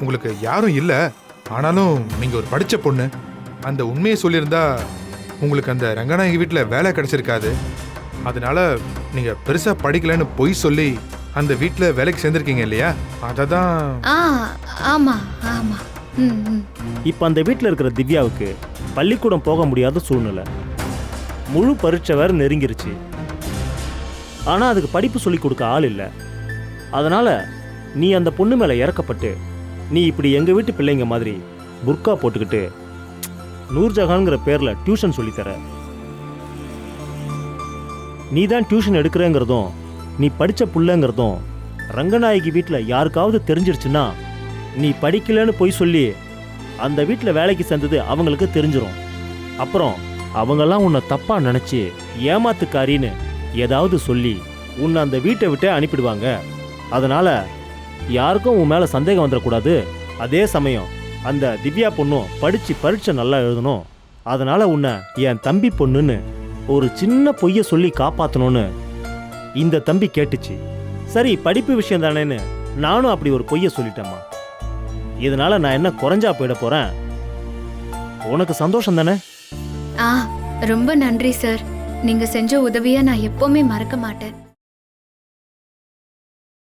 உங்களுக்கு யாரும் இல்லை. ஆனாலும் நீங்கள் ஒரு படித்த பொண்ணு. அந்த உண்மையை சொல்லியிருந்தா உங்களுக்கு அந்த ரங்கநாயகி வீட்டில் வேலை கிடைச்சிருக்காது. அதனால நீங்கள் பெருசாக படிக்கலைன்னு பொய் சொல்லி அந்த வீட்டில் வேலைக்கு சேர்ந்துருக்கீங்க இல்லையா? அதை தான் ஆ ஆமா ஆமா. ம் ம். இப்போ அந்த வீட்டில் இருக்கிற திவ்யாவுக்கு பள்ளிக்கூடம் போக முடியாத சூழ்நிலை. முழு பரீட்சை வேற நெருங்கிருச்சு. ஆனால் அதுக்கு படிப்பு சொல்லிக் கொடுக்க ஆள் இல்லை. அதனால் நீ அந்த பொண்ணு மேலே இறக்கப்பட்டு நீ இப்படி எங்கள் வீட்டு பிள்ளைங்க மாதிரி புர்கா போட்டுக்கிட்டு நூர்ஜஹான்ங்கிற பேரில் டியூஷன் சொல்லித்தர. நீ தான் டியூஷன் எடுக்கிறேங்கிறதும் நீ படித்த பிள்ளைங்கிறதும் ரங்கநாயகி வீட்டில் யாருக்காவது தெரிஞ்சிருச்சுன்னா நீ படிக்கலைன்னு பொய் சொல்லி அந்த வீட்டில் வேலைக்கு சேர்ந்தது அவங்களுக்கு தெரிஞ்சிடும் அப்புறம் அவங்கெல்லாம் உன்னை தப்பாக நினச்சி ஏமாத்துக்காரின்னு ஏதாவது சொல்லி உன்னை அந்த வீட்டை விட்டே அனுப்பிடுவாங்க. அதனால் யாருக்கும் உன் மேலே சந்தேகம் வந்துடக்கூடாது. அதே சமயம் அந்த திவ்யா பொண்ணும் படித்து பரீட்சை நல்லா எழுதணும். அதனால் உன்னை என் தம்பி பொண்ணுன்னு ஒரு சின்ன பொய்யை சொல்லி காப்பாற்றணும்னு இந்த தம்பி கேட்டுச்சு. சரி படிப்பு விஷயம் தானேன்னு நானும் அப்படி ஒரு பொய்யை சொல்லிட்டேம்மா. இதனால நான் என்ன குறைஞ்சா போயிட போறேன்? உனக்கு சந்தோஷம் தானே? ஆ ரொம்ப நன்றி சார். நீங்க செஞ்ச உதவியை நான் எப்பவுமே மறக்க மாட்டேன்.